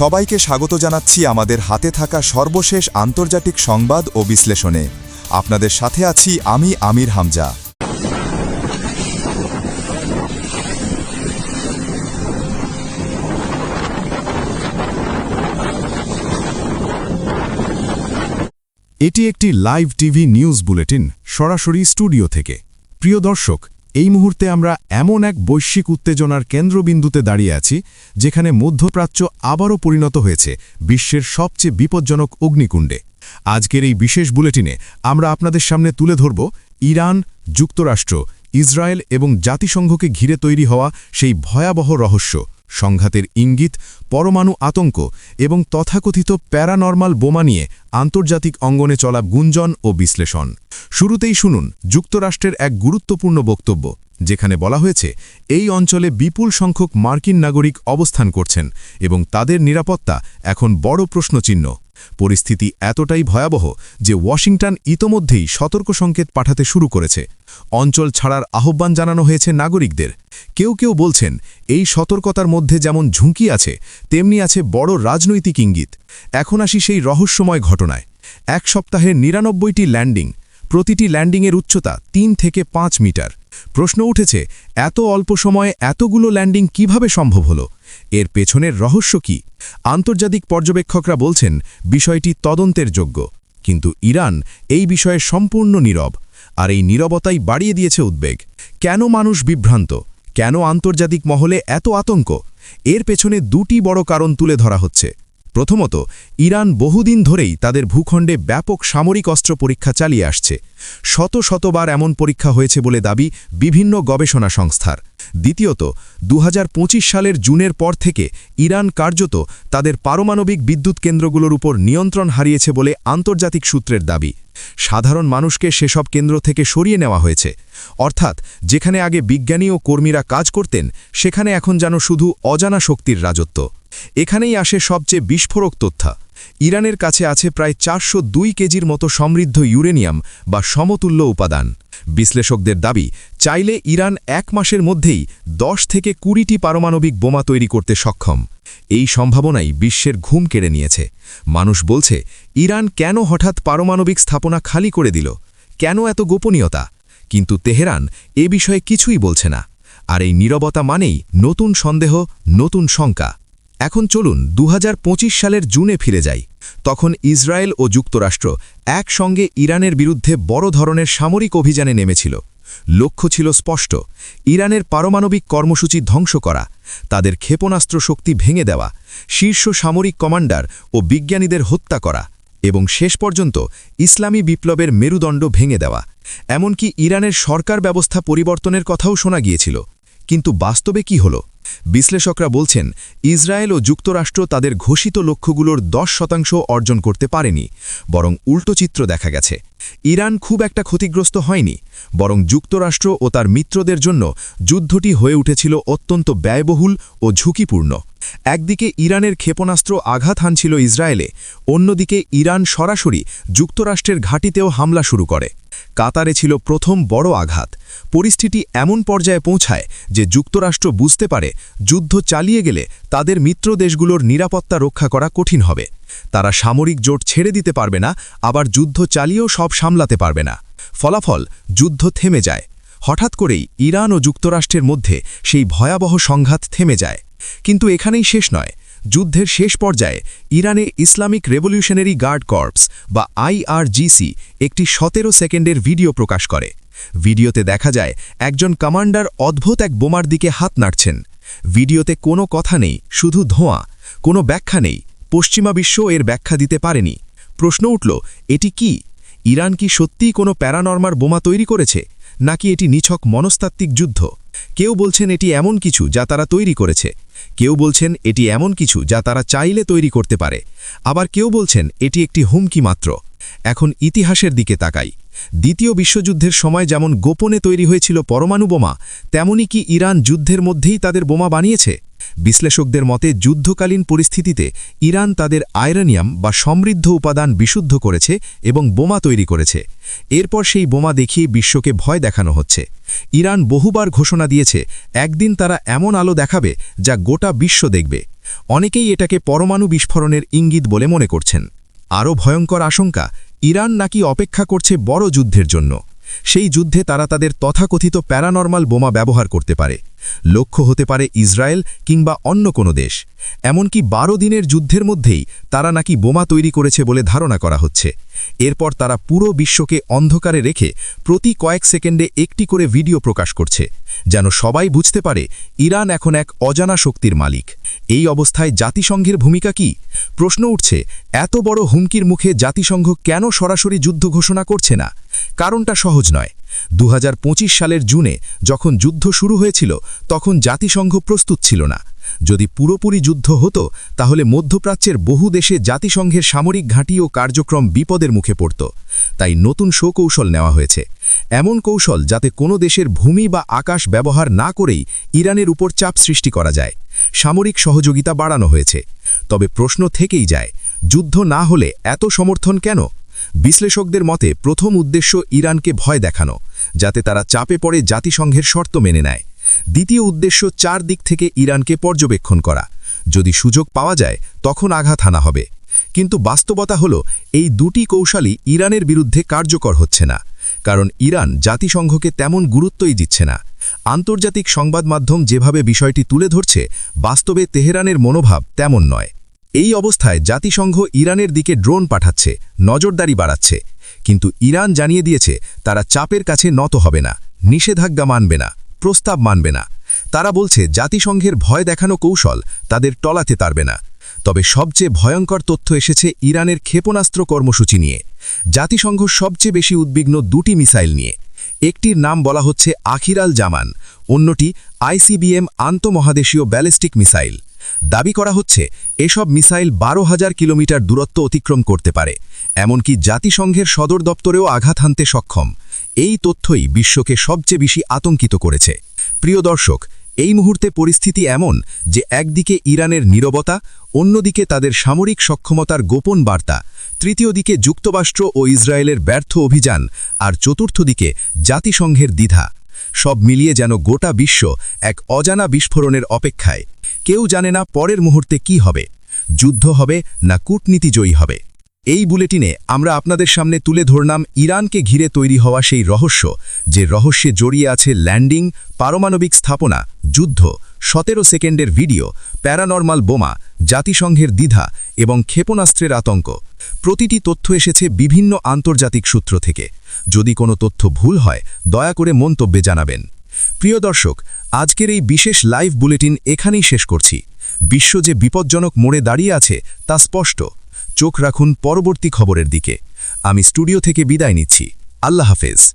সবাইকে স্বাগত জানাচ্ছি আমাদের হাতে থাকা সর্বশেষ আন্তর্জাতিক সংবাদ ও বিশ্লেষণে। আপনাদের সাথে আছি আমি আমির হামজা। এটি একটি লাইভ টিভি নিউজ বুলেটিন, সরাসরি স্টুডিও থেকে। প্রিয় দর্শক এই মুহূর্তে আমরা এমন এক বৈশ্বিক উত্তেজনার কেন্দ্রবিন্দুতে দাঁড়িয়ে আছি, যেখানে মধ্যপ্রাচ্য আবারও পরিণত হয়েছে বিশ্বের সবচেয়ে বিপজ্জনক অগ্নিকুণ্ডে। আজকের এই বিশেষ বুলেটিনে আমরা আপনাদের সামনে তুলে ধরব ইরান, যুক্তরাষ্ট্র, ইসরায়েল এবং জাতিসংঘকে ঘিরে তৈরি হওয়া সেই ভয়াবহ রহস্য। সংঘাতের ইঙ্গিত, পরমাণু আতঙ্ক এবং তথাকথিত প্যারানর্মাল বোমা নিয়ে আন্তর্জাতিক অঙ্গনে চলা গুঞ্জন ও বিশ্লেষণ। শুরুতেই শুনুন যুক্তরাষ্ট্রের এক গুরুত্বপূর্ণ বক্তব্য, যেখানে বলা হয়েছে, এই অঞ্চলে বিপুল সংখ্যক মার্কিন নাগরিক অবস্থান করছেন এবং তাদের নিরাপত্তা এখন বড় প্রশ্নচিহ্ন। পরিস্থিতি এতটাই ভয়াবহ যে ওয়াশিংটন ইতোমধ্যেই সতর্ক সংকেত পাঠাতে শুরু করেছে। অঞ্চল ছাড়ার আহ্বান জানানো হয়েছে নাগরিকদের। কেউ কেউ বলছেন, এই সতর্কতার মধ্যে যেমন ঝুঁকি আছে, তেমনি আছে বড় রাজনৈতিক ইঙ্গিত। এখন আসি সেই রহস্যময় ঘটনায়। এক সপ্তাহে নিরানব্বইটি ল্যান্ডিং, প্রতিটি ল্যান্ডিংয়ের উচ্চতা তিন থেকে পাঁচ মিটার। প্রশ্ন উঠেছে, এত অল্প সময়ে এতগুলো ল্যান্ডিং কীভাবে সম্ভব হলো? এর পেছনের রহস্য কি? আন্তর্জাতিক পর্যবেক্ষকরা বলছেন, বিষয়টি তদন্তের যোগ্য। কিন্তু ইরান এই বিষয়ে সম্পূর্ণ নীরব। আর এই নীরবতাই বাড়িয়ে দিয়েছে উদ্বেগ। কেন মানুষ বিভ্রান্ত? কেন আন্তর্জাতিক মহলে এত আতঙ্ক? এর পেছনে দুটি বড় কারণ তুলে ধরা হচ্ছে। প্রথমত, ইরান বহুদিন ধরেই তাদের ভূখণ্ডে ব্যাপক সামরিক অস্ত্র পরীক্ষা চালিয়ে আসছে। শত শতবার এমন পরীক্ষা হয়েছে বলে দাবি বিভিন্ন গবেষণা সংস্থার। দ্বিতীয়ত দু হাজার পঁচিশ সালের জুনের পর থেকে ইরান কার্যত তাদের পারমাণবিক বিদ্যুৎ কেন্দ্রগুলোর উপর নিয়ন্ত্রণ হারিয়েছে বলে আন্তর্জাতিক সূত্রের দাবি। সাধারণ মানুষকে সেসব কেন্দ্র থেকে সরিয়ে নেওয়া হয়েছে। অর্থাৎ, যেখানে আগে বিজ্ঞানী ও কর্মীরা কাজ করতেন, সেখানে এখন যেন শুধু অজানা শক্তির রাজত্ব। এখানেই আসে সবচেয়ে বিস্ফোরক তথ্য। ইরানের কাছে আছে প্রায় চারশো দুই কেজির মতো সমৃদ্ধ ইউরেনিয়াম বা সমতুল্য উপাদান। বিশ্লেষকদের দাবি, চাইলে ইরান এক মাসের মধ্যেই দশ থেকে কুড়িটি পারমাণবিক বোমা তৈরি করতে সক্ষম। এই সম্ভাবনাই বিশ্বের ঘুম কেড়ে নিয়েছে। মানুষ বলছে, ইরান কেন হঠাৎ পারমাণবিক স্থাপনা খালি করে দিল? কেন এত গোপনীয়তা? কিন্তু তেহরান এ বিষয়ে কিছুই বলছে না। আর এই নীরবতা মানেই নতুন সন্দেহ, নতুন শঙ্কা। এখন চলুন দু হাজার পঁচিশ সালের জুনে ফিরে যাই। তখন ইসরায়েল ও যুক্তরাষ্ট্র একসঙ্গে ইরানের বিরুদ্ধে বড় ধরনের সামরিক অভিযানে নেমেছিল। লক্ষ্য ছিল স্পষ্ট, ইরানের পারমাণবিক কর্মসূচি ধ্বংস করা, তাদের ক্ষেপণাস্ত্র শক্তি ভেঙে দেওয়া, শীর্ষ সামরিক কমান্ডার ও বিজ্ঞানীদের হত্যা করা এবং শেষ পর্যন্ত ইসলামী বিপ্লবের মেরুদণ্ড ভেঙে দেওয়া। এমনকি ইরানের সরকার ব্যবস্থা পরিবর্তনের কথাও শোনা গিয়েছিল। কিন্তু বাস্তবে কি হলো? বিশ্লেষকরা বলছেন, ইসরায়েল ও যুক্তরাষ্ট্র তাদের ঘোষিত লক্ষ্যগুলোর দশ শতাংশ অর্জন করতে পারেনি, বরং উল্টো চিত্র দেখা গেছে। ইরান খুব একটা ক্ষতিগ্রস্ত হয়নি, বরং যুক্তরাষ্ট্র ও তার মিত্রদের জন্য যুদ্ধটি হয়ে উঠেছিল অত্যন্ত ব্যয়বহুল ও ঝুঁকিপূর্ণ। একদিকে ইরানের ক্ষেপণাস্ত্র আঘাত হানছিল ইসরায়েলে, অন্যদিকে ইরান সরাসরি যুক্তরাষ্ট্রের ঘাঁটিতেও হামলা শুরু করে। কাতারে ছিল প্রথম বড় আঘাত। পরিস্থিতি এমন পর্যায়ে পৌঁছায় যে যুক্তরাষ্ট্র বুঝতে পারে যুদ্ধ চালিয়ে গেলে তাদের মিত্র দেশগুলোর নিরাপত্তা রক্ষা করা কঠিন হবে। তারা সামরিক জোট ছেড়ে দিতে পারবে না, আবার যুদ্ধ চালিয়েও সব সামলাতে পারবে না। ফলাফল, যুদ্ধ থেমে যায়। হঠাৎ করেই ইরান ও যুক্তরাষ্ট্রের মধ্যে সেই ভয়াবহ সংঘাত থেমে যায়। কিন্তু এখানেই শেষ নয়। যুদ্ধের শেষ পর্যায়ে ইরানে ইসলামিক রেভলিউশনারি গার্ড কর্পস বা আইআরজিসি একটি সতেরো সেকেন্ডের ভিডিও প্রকাশ করে। ভিডিওতে দেখা যায়, একজন কমান্ডার অদ্ভুত এক বোমার দিকে হাত নাড়ছেন। ভিডিওতে কোনো কথা নেই, শুধু ধোঁয়া, কোনো ব্যাখ্যা নেই, পশ্চিমা বিশ্ব এর ব্যাখ্যা দিতে পারেনি। প্রশ্ন উঠল, এটি কি? ইরান কি সত্যিই কোনো প্যারানর্মার বোমা তৈরি করেছে, নাকি এটি নিছক মনস্তাত্ত্বিক যুদ্ধ? কেউ বলছেন এটি এমন কিছু যা তারা তৈরি করেছে। কেউ বলছেন এটি এমন কিছু যা তারা চাইলে তৈরি করতে পারে। আবার কেউ বলছেন এটি একটি হুমকি মাত্র। এখন ইতিহাসের দিকে তাকাই। দ্বিতীয় বিশ্বযুদ্ধের সময় যেমন গোপনে তৈরি হয়েছিল পরমাণু বোমা, তেমনি কি ইরান যুদ্ধের মধ্যেই তাদের বোমা বানিয়েছে? বিশ্লেষকদের মতে, যুদ্ধকালীন পরিস্থিতিতে ইরান তাদের আয়রনিয়াম বা সমৃদ্ধ উপাদান বিশুদ্ধ করেছে এবং বোমা তৈরি করেছে। এরপর সেই বোমা দেখিয়ে বিশ্বকে ভয় দেখানো হচ্ছে। ইরান বহুবার ঘোষণা দিয়েছে, একদিন তারা এমন আলো দেখাবে যা গোটা বিশ্ব দেখবে। অনেকেই এটাকে পরমাণু বিস্ফোরণের ইঙ্গিত বলে মনে করছেন। আরও ভয়ঙ্কর আশঙ্কা, ইরান নাকি অপেক্ষা করছে বড় যুদ্ধের জন্য। সেই যুদ্ধে তারা তাদের তথাকথিত প্যারানর্মাল বোমা ব্যবহার করতে পারে। লক্ষ্য হতে পারে ইসরায়েল কিংবা অন্য কোনো দেশ। এমনকি বারো দিনের যুদ্ধের মধ্যেই তারা নাকি বোমা তৈরি করেছে বলে ধারণা করা হচ্ছে। এরপর তারা পুরো বিশ্বকে অন্ধকারে রেখে প্রতি কয়েক সেকেন্ডে একটি করে ভিডিও প্রকাশ করছে, যেন সবাই বুঝতে পারে ইরান এখন এক অজানা শক্তির মালিক। এই অবস্থায় জাতিসংঘের ভূমিকা কি? প্রশ্ন উঠছে, এত বড় হুমকির মুখে জাতিসংঘ কেন সরাসরি যুদ্ধ ঘোষণা করছে না? কারণটা সহজ নয়। দু হাজার পঁচিশ সালের জুনে যখন যুদ্ধ শুরু হয়েছিল, তখন জাতিসংঘ প্রস্তুত ছিল না। যদি পুরোপুরি যুদ্ধ হতো, তাহলে মধ্যপ্রাচ্যের বহু দেশে জাতিসংঘের সামরিক ঘাঁটি ও কার্যক্রম বিপদের মুখে পড়ত। তাই নতুন কৌশল নেওয়া হয়েছে। এমন কৌশল যাতে কোনো দেশের ভূমি বা আকাশ ব্যবহার না করেই ইরানের উপর চাপ সৃষ্টি করা যায়। সামরিক সহযোগিতা বাড়ানো হয়েছে। তবে প্রশ্ন থেকেই যায়, যুদ্ধ না হলে এত সমর্থন কেন? বিশ্লেষকদের মতে, প্রথম উদ্দেশ্য ইরানকে ভয় দেখানো, যাতে তারা চাপে পড়ে জাতিসংঘের শর্ত মেনে নেয়। দ্বিতীয় উদ্দেশ্য চার দিক থেকে ইরানকে পর্যবেক্ষণ করা। যদি সুযোগ পাওয়া যায়, তখন আঘাত হানা হবে। কিন্তু বাস্তবতা হল, এই দুটি কৌশলই ইরানের বিরুদ্ধে কার্যকর হচ্ছে না। কারণ ইরান জাতিসংঘকে তেমন গুরুত্বই দিচ্ছে না। আন্তর্জাতিক সংবাদ মাধ্যম যেভাবে বিষয়টি তুলে ধরছে, বাস্তবে তেহরানের মনোভাব তেমন নয়। এই অবস্থায় জাতিসংঘ ইরানের দিকে ড্রোন পাঠাচ্ছে, নজরদারি বাড়াচ্ছে। কিন্তু ইরান জানিয়ে দিয়েছে, তারা চাপের কাছে নত হবে না, নিষেধাজ্ঞা মানবে না, প্রস্তাব মানবে না। তারা বলছে, জাতিসংঘের ভয় দেখানো কৌশল তাদের টলাতে পারবে না। তবে সবচেয়ে ভয়ঙ্কর তথ্য এসেছে ইরানের ক্ষেপণাস্ত্র কর্মসূচি নিয়ে। জাতিসংঘ সবচেয়ে বেশি উদ্বিগ্ন দুটি মিসাইল নিয়ে। একটির নাম বলা হচ্ছে আখিরাল জামান, অন্যটি আইসিবিএম আন্তমহাদেশীয় ব্যালিস্টিক মিসাইল। দাবি করা হচ্ছে, এসব মিসাইল বারো হাজার কিলোমিটার দূরত্ব অতিক্রম করতে পারে। এমনকি জাতিসংঘের সদর দপ্তরেও আঘাত হানতে সক্ষম। এই তথ্যই বিশ্বকে সবচেয়ে বেশি আতঙ্কিত করেছে। প্রিয় দর্শক, এই মুহূর্তে পরিস্থিতি এমন যে একদিকে ইরানের নীরবতা, অন্যদিকে তাদের সামরিক সক্ষমতার গোপন বার্তা, তৃতীয় দিকে যুক্তরাষ্ট্র ও ইসরায়েলের ব্যর্থ অভিযান, আর চতুর্থ দিকে জাতিসংঘের দ্বিধা। সব মিলিয়ে যেন গোটা বিশ্ব এক অজানা বিস্ফোরণের অপেক্ষায়। কেউ জানে না পরের মুহূর্তে কি হবে, যুদ্ধ হবে না কূটনীতি জয়ী হবে। এই বুলেটিনে আমরা আপনাদের সামনে তুলে ধরলাম ইরানকে ঘিরে তৈরি হওয়া সেই রহস্য, যে রহস্যে জড়িয়ে আছে ল্যান্ডিং, পারমাণবিক স্থাপনা, যুদ্ধ, সতেরো সেকেন্ডের ভিডিও, প্যারানর্মাল বোমা জাতিসংঘের দ্বিধা এবং ক্ষেপণাস্ত্রের আতঙ্ক। প্রতিটি তথ্য এসেছে বিভিন্ন আন্তর্জাতিক সূত্র থেকে। যদি কোনো তথ্য ভুল হয়, দয়া করে মন্তব্যে জানাবেন। প্রিয় দর্শক, আজকের এই বিশেষ লাইভ বুলেটিন এখানেই শেষ করছি। বিশ্ব যে বিপজ্জনক মোড়ে দাঁড়িয়ে আছে, তা স্পষ্ট। চোখ রাখুন পরবর্তী খবরের দিকে। আমি স্টুডিও থেকে বিদায় নিচ্ছি। আল্লাহ হাফেজ।